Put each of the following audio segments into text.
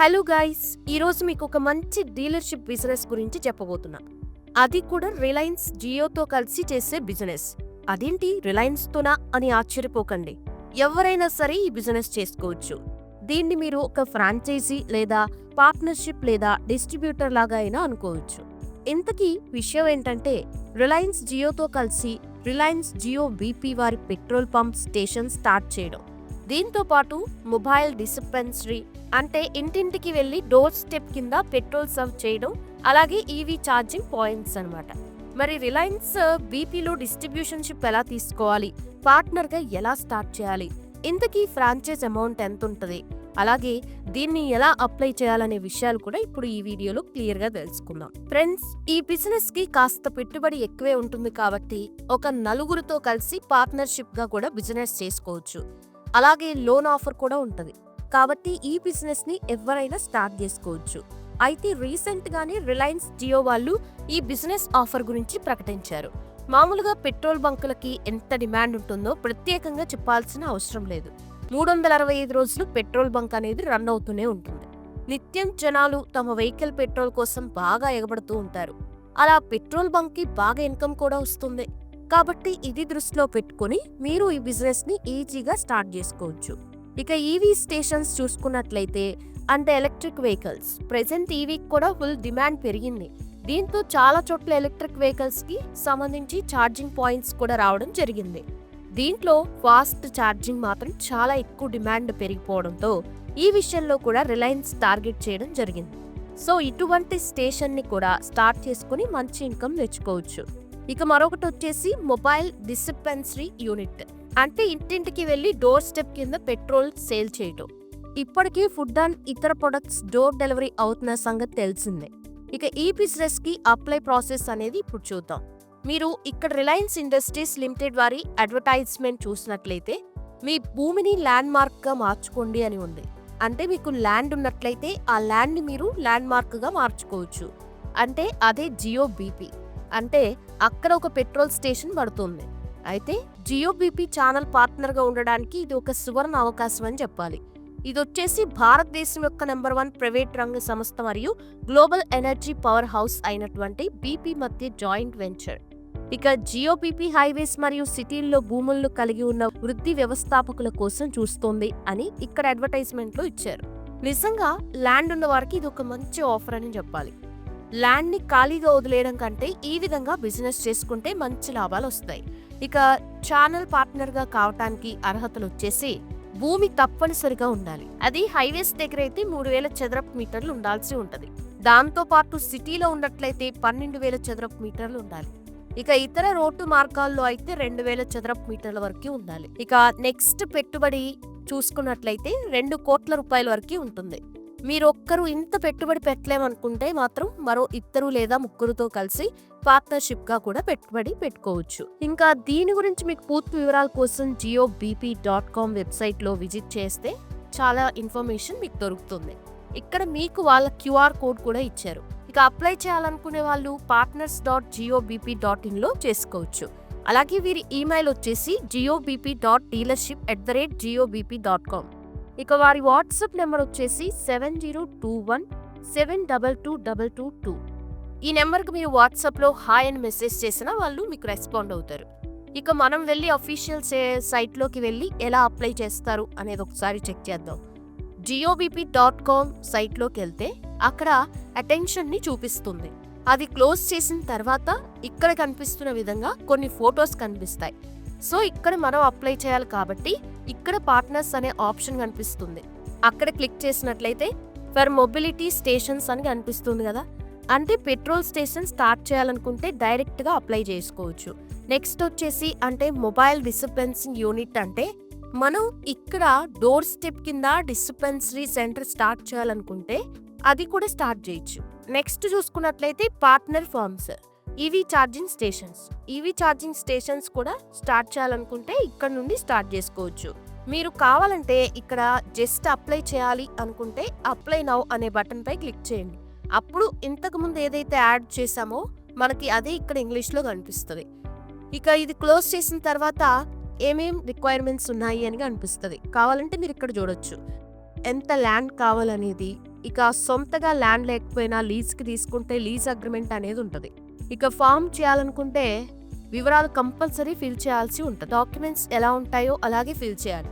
Hello guys ఈరోజు మీకు ఒక మంచి డీలర్షిప్ బిజినెస్ గురించి చెప్పబోతున్నా. అది కూడా రిలయన్స్ జియోతో కలిసి చేసే బిజినెస్. అదేంటి రిలయన్స్తోనా అని ఆశ్చర్యపోకండి. ఎవరైనా సరే ఈ బిజినెస్ చేసుకోవచ్చు. దీన్ని మీరు ఒక ఫ్రాంచైజీ లేదా పార్ట్నర్షిప్ లేదా డిస్ట్రిబ్యూటర్ లాగా అయినా అనుకోవచ్చు. ఇంతకీ విషయం ఏంటంటే రిలయన్స్ జియోతో కలిసి రిలయన్స్ జియో బీపీ వారి పెట్రోల్ పంప్ స్టేషన్ స్టార్ట్ చేయడం. దీంతో పాటు మొబైల్ డిస్పెన్సరీ అంటే ఇంటింటికి వెళ్ళి డోర్ స్టెప్ కింద పెట్రోల్ సర్వ్ చేయడం అలాగే ఈవీ ఛార్జింగ్ పాయింట్స్ అనమాట మరి రిలయన్స్ బీపీలో డిస్ట్రిబ్యూషన్షిప్ ఎలా తీసుకోవాలి? పార్ట్నర్గా ఎలా స్టార్ట్ చేయాలి? ఇంతకీ ఫ్రాంచైజ్ అమౌంట్ ఎంత ఉంటుంది అలాగే దీన్ని ఎలా అప్లై చేయాలనే విషయాలు కూడా ఇప్పుడు ఈ వీడియోలో క్లియర్గా తెలుసుకుందాం. ఫ్రెండ్స్ ఈ బిజినెస్కి కాస్త పెట్టుబడి ఎక్కువే ఉంటుంది కాబట్టి ఒక నలుగురితో కలిసి పార్ట్నర్షిప్గా కూడా బిజినెస్ చేసుకోవచ్చు. అలాగే లోన్ ఆఫర్ కూడా ఉంటుంది. కాబట్టి ఈ బిజినెస్ని ఎవరైనా స్టార్ట్ చేసుకోవచ్చు. అయితే రీసెంట్ గానే రిలయన్స్ జియో వాళ్ళు ఈ బిజినెస్ ఆఫర్ గురించి ప్రకటించారు. మామూలుగా పెట్రోల్ బంకులకి ఎంత డిమాండ్ ఉంటుందో ప్రత్యేకంగా చెప్పాల్సిన అవసరం లేదు. మూడు వందల అరవై ఐదు రోజులు పెట్రోల్ బంక్ అనేది రన్ అవుతూనే ఉంటుంది. నిత్యం జనాలు తమ వెహికల్ పెట్రోల్ కోసం బాగా ఎగబడుతూ ఉంటారు. అలా పెట్రోల్ బంక్కి బాగా ఇన్కమ్ కూడా వస్తుంది. కాబట్టి ఇది దృష్టిలో పెట్టుకొని మీరు ఈ బిజినెస్ని ఈజీగా స్టార్ట్ చేసుకోవచ్చు. ఇక ఈవీ స్టేషన్స్ చూసుకున్నట్లయితే అంటే ఎలక్ట్రిక్ వెహికల్స్ ప్రెసెంట్ ఈవీకి కూడా ఫుల్ డిమాండ్ పెరిగింది. దీంతో చాలా చోట్ల ఎలక్ట్రిక్ వెహికల్స్కి సంబంధించి ఛార్జింగ్ పాయింట్స్ కూడా రావడం జరిగింది. దీంట్లో ఫాస్ట్ ఛార్జింగ్ మాత్రం చాలా ఎక్కువ డిమాండ్ పెరిగిపోవడంతో ఈ విషయంలో కూడా రిలయన్స్ టార్గెట్ చేయడం జరిగింది. సో ఇటువంటి స్టేషన్ని కూడా స్టార్ట్ చేసుకుని మంచి ఇన్కమ్ తెచ్చుకోవచ్చు. ఇక మరొకటి వచ్చేసి మొబైల్ డిస్పెన్సరీ యూనిట్. అంటే ఇంటింటికి వెళ్ళి డోర్ స్టెప్ కింద పెట్రోల్ సేల్ చేయటం. ఇప్పటికీ ఫుడ్ అండ్ ఇతర ప్రొడక్ట్స్ డోర్ డెలివరీ అవుతున్న సంగతి తెలిసిందే. ఇక ఈ బిజినెస్కి అప్లై ప్రాసెస్ అనేది ఇప్పుడు చూద్దాం. మీరు ఇక్కడ రిలయన్స్ ఇండస్ట్రీస్ లిమిటెడ్ వారి అడ్వర్టైజ్మెంట్ చూసినట్లయితే మీ భూమిని ల్యాండ్ మార్క్గా మార్చుకోండి అని ఉంది. అంటే మీకు ల్యాండ్ ఉన్నట్లయితే ఆ ల్యాండ్ని మీరు ల్యాండ్ మార్క్గా మార్చుకోవచ్చు. అంటే అదే జియో బీపీ. అంటే అక్కడ ఒక పెట్రోల్ స్టేషన్ పడుతుంది. అయితే జియో బీపీ ఛానల్ పార్ట్నర్గా ఉండడానికి ఇది ఒక సువర్ణ అవకాశం అని చెప్పాలి. ఇది వచ్చేసి భారతదేశం యొక్క నెంబర్ వన్ ప్రైవేట్ రంగ సంస్థ మరియు గ్లోబల్ ఎనర్జీ పవర్ హౌస్ అయినటువంటి బీపీ మధ్య జాయింట్ వెంచర్. ఇక జియో బీపీ హైవేస్ మరియు సిటీల్లో భూములను కలిగి ఉన్న వృద్ధి వ్యవస్థాపకుల కోసం చూస్తోంది అని ఇక్కడ అడ్వర్టైజ్మెంట్లో ఇచ్చారు. నిజంగా ల్యాండ్ ఉన్న వారికి ఇది ఒక మంచి ఆఫర్ అని చెప్పాలి. ల్యాండ్ని ఖాళీగా వదిలేయడం కంటే ఈ విధంగా బిజినెస్ చేసుకుంటే మంచి లాభాలు వస్తాయి. ఇక ఛానల్ పార్ట్నర్గా కావటానికి అర్హతలు వచ్చేసి భూమి తప్పనిసరిగా ఉండాలి. అది హైవేస్ దగ్గర అయితే మూడు వేల చదరపు మీటర్లు ఉండాల్సి ఉంటుంది. దాంతో పాటు సిటీలో ఉన్నట్లయితే పన్నెండు వేల చదరపు మీటర్లు ఉండాలి. ఇక ఇతర రోడ్డు మార్గాల్లో అయితే రెండు వేల చదరపు మీటర్ల వరకు ఉండాలి. ఇక నెక్స్ట్ పెట్టుబడి చూసుకున్నట్లయితే రెండు కోట్ల రూపాయల వరకు ఉంటుంది. మీరు ఒక్కరు ఇంత పెట్టుబడి పెట్టలేమనుకుంటే మాత్రం మరో ఇద్దరు లేదా ముగ్గురుతో కలిసి పార్ట్నర్షిప్గా కూడా పెట్టుబడి పెట్టుకోవచ్చు. ఇంకా దీని గురించి మీకు పూర్తి వివరాల కోసం జియో బీపీ డాట్ కామ్ వెబ్సైట్లో విజిట్ చేస్తే చాలా ఇన్ఫర్మేషన్ మీకు దొరుకుతుంది. ఇక్కడ మీకు వాళ్ళ క్యూఆర్ కోడ్ కూడా ఇచ్చారు. ఇక అప్లై చేయాలనుకునే వాళ్ళు partners dot Jio BP dot ఇన్లో చేసుకోవచ్చు. అలాగే వీరి ఈమెయిల్ వచ్చేసి Jio BP dot dealership at the rate Jio BP dot com ఇక వారి వాట్సాప్ నెంబర్ వచ్చేసి seven zero two one seven double two double two two. ఈ నెంబర్కి మీరు వాట్సాప్లో హాయ్ అని మెసేజ్ చేసినా వాళ్ళు మీకు రెస్పాండ్ అవుతారు. ఇక మనం వెళ్ళి అఫీషియల్ సైట్లోకి వెళ్ళి ఎలా అప్లై చేస్తారు అనేది ఒకసారి చెక్ చేద్దాం. జియోబీపీ డాట్ కామ్ సైట్లోకి వెళ్తే అక్కడ అటెన్షన్ని చూపిస్తుంది. అది క్లోజ్ చేసిన తర్వాత ఇక్కడ కనిపిస్తున్న విధంగా కొన్ని ఫొటోస్ కనిపిస్తాయి. సో ఇక్కడ మనం అప్లై చేయాలి కాబట్టి ఇక్కడ పార్ట్నర్స్ అనే ఆప్షన్ కనిపిస్తుంది. అక్కడ క్లిక్ చేసినట్లయితే ఫర్ మొబిలిటీ స్టేషన్స్ అని కనిపిస్తుంది కదా. అంటే పెట్రోల్ స్టేషన్ స్టార్ట్ చేయాలనుకుంటే డైరెక్ట్గా అప్లై చేసుకోవచ్చు. నెక్స్ట్ వచ్చేసి అంటే మొబైల్ డిస్పెన్సింగ్ యూనిట్ అంటే మనం ఇక్కడ డోర్ స్టెప్ కింద డిస్పెన్సరీ సెంటర్ స్టార్ట్ చేయాలనుకుంటే అది కూడా స్టార్ట్ చేయొచ్చు. నెక్స్ట్ చూసుకున్నట్లయితే partner forms EV charging stations EV charging stations కూడా స్టార్ట్ చేయాలనుకుంటే ఇక్కడ నుండి స్టార్ట్ చేసుకోవచ్చు. మీరు కావాలంటే ఇక్కడ జస్ట్ అప్లై చేయాలి అనుకుంటే అప్లై నౌ అనే బటన్పై క్లిక్ చేయండి. అప్పుడు ఇంతకుముందు ఏదైతే యాడ్ చేసామో మనకి అదే ఇక్కడ ఇంగ్లీష్లో కనిపిస్తుంది. ఇక ఇది క్లోజ్ చేసిన తర్వాత ఏమేం రిక్వైర్మెంట్స్ ఉన్నాయి అని కనిపిస్తుంది. కావాలంటే మీరు ఇక్కడ చూడొచ్చు. ఎంత ల్యాండ్ కావాలనేది ఇక సొంతగా ల్యాండ్ లేకపోయినా లీజ్కి తీసుకుంటే లీజ్ అగ్రిమెంట్ అనేది ఉంటుంది. ఇక ఫామ్ చేయాలనుకుంటే వివరాలు కంపల్సరీ ఫిల్ చేయాల్సి ఉంటుంది. డాక్యుమెంట్స్ ఎలా ఉంటాయో అలాగే ఫిల్ చేయాలి.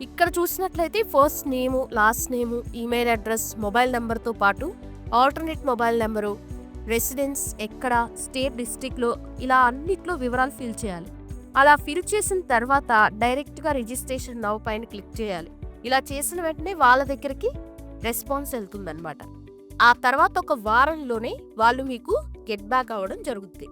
ఇక్కడ చూసినట్లయితే first name last name email address mobile నెంబర్తో పాటు ఆల్టర్నేట్ మొబైల్ నెంబరు రెసిడెన్స్ ఎక్కడ స్టేట్ డిస్టిక్లో ఇలా అన్నిట్లో వివరాలు ఫిల్ చేయాలి. అలా ఫిల్ చేసిన తర్వాత డైరెక్ట్గా రిజిస్ట్రేషన్ నవ్ పైన క్లిక్ చేయాలి. ఇలా చేసిన వెంటనే వాళ్ళ దగ్గరికి రెస్పాన్స్ వెళ్తుందనమాట ఆ తర్వాత ఒక వారంలోనే వాళ్ళు మీకు గెట్ బ్యాక్ అవ్వడం జరుగుతుంది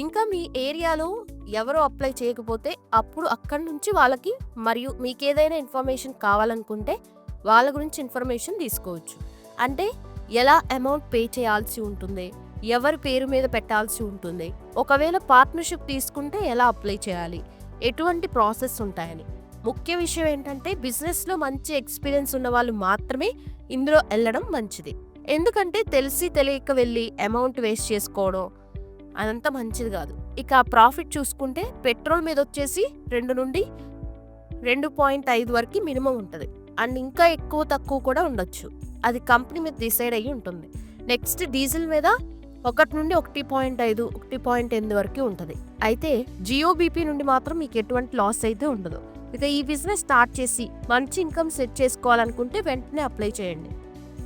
ఇంకా మీ ఏరియాలో ఎవరు అప్లై చేయకపోతే అప్పుడు అక్కడి నుంచి వాళ్ళకి మరియు మీకు ఏదైనా ఇన్ఫర్మేషన్ కావాలనుకుంటే వాళ్ళ గురించి ఇన్ఫర్మేషన్ తీసుకోవచ్చు. అంటే ఎలా అమౌంట్ పే చేయాల్సి ఉంటుంది ఎవరి పేరు మీద పెట్టాల్సి ఉంటుంది ఒకవేళ పార్ట్నర్షిప్ తీసుకుంటే ఎలా అప్లై చేయాలి ఎటువంటి ప్రాసెస్ ఉంటాయని. ముఖ్య విషయం ఏంటంటే బిజినెస్లో మంచి ఎక్స్పీరియన్స్ ఉన్న వాళ్ళు మాత్రమే ఇందులో వెళ్ళడం మంచిది. ఎందుకంటే తెలిసి తెలియక వెళ్ళి అమౌంట్ వేస్ట్ చేసుకోవడం అదంతా మంచిది కాదు. ఇక ప్రాఫిట్ చూసుకుంటే పెట్రోల్ మీద వచ్చేసి రెండు నుండి రెండు పాయింట్ ఐదు వరకు మినిమం ఉంటుంది. అండ్ ఇంకా ఎక్కువ తక్కువ కూడా ఉండొచ్చు. అది కంపెనీ మీద డిసైడ్ అయ్యి ఉంటుంది. నెక్స్ట్ డీజిల్ మీద ఒకటి నుండి ఒకటి పాయింట్ ఐదు ఒకటి పాయింట్ ఎనిమిది వరకు ఉంటుంది. అయితే జియో బీపీ నుండి మాత్రం మీకు ఎటువంటి లాస్ అయితే ఉండదు. ఇక ఈ బిజినెస్ స్టార్ట్ చేసి మంచి ఇన్కమ్ సెట్ చేసుకోవాలనుకుంటే వెంటనే అప్లై చేయండి.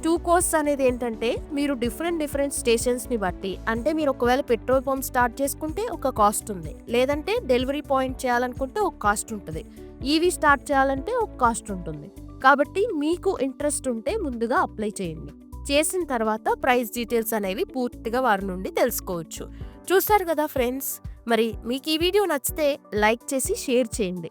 టూ కోర్స్ అనేది ఏంటంటే మీరు డిఫరెంట్ డిఫరెంట్ స్టేషన్స్ని బట్టి అంటే మీరు ఒకవేళ పెట్రోల్ పంప్ స్టార్ట్ చేసుకుంటే ఒక కాస్ట్ ఉంది లేదంటే డెలివరీ పాయింట్ చేయాలనుకుంటే ఒక కాస్ట్ ఉంటుంది ఈవీ స్టార్ట్ చేయాలంటే ఒక కాస్ట్ ఉంటుంది. కాబట్టి మీకు ఇంట్రెస్ట్ ఉంటే ముందుగా అప్లై చేయండి. చేసిన తర్వాత ప్రైస్ డీటెయిల్స్ అనేవి పూర్తిగా వారి నుండి తెలుసుకోవచ్చు. చూస్తారు కదా ఫ్రెండ్స్ మరి మీకు ఈ వీడియో నచ్చితే లైక్ చేసి షేర్ చేయండి.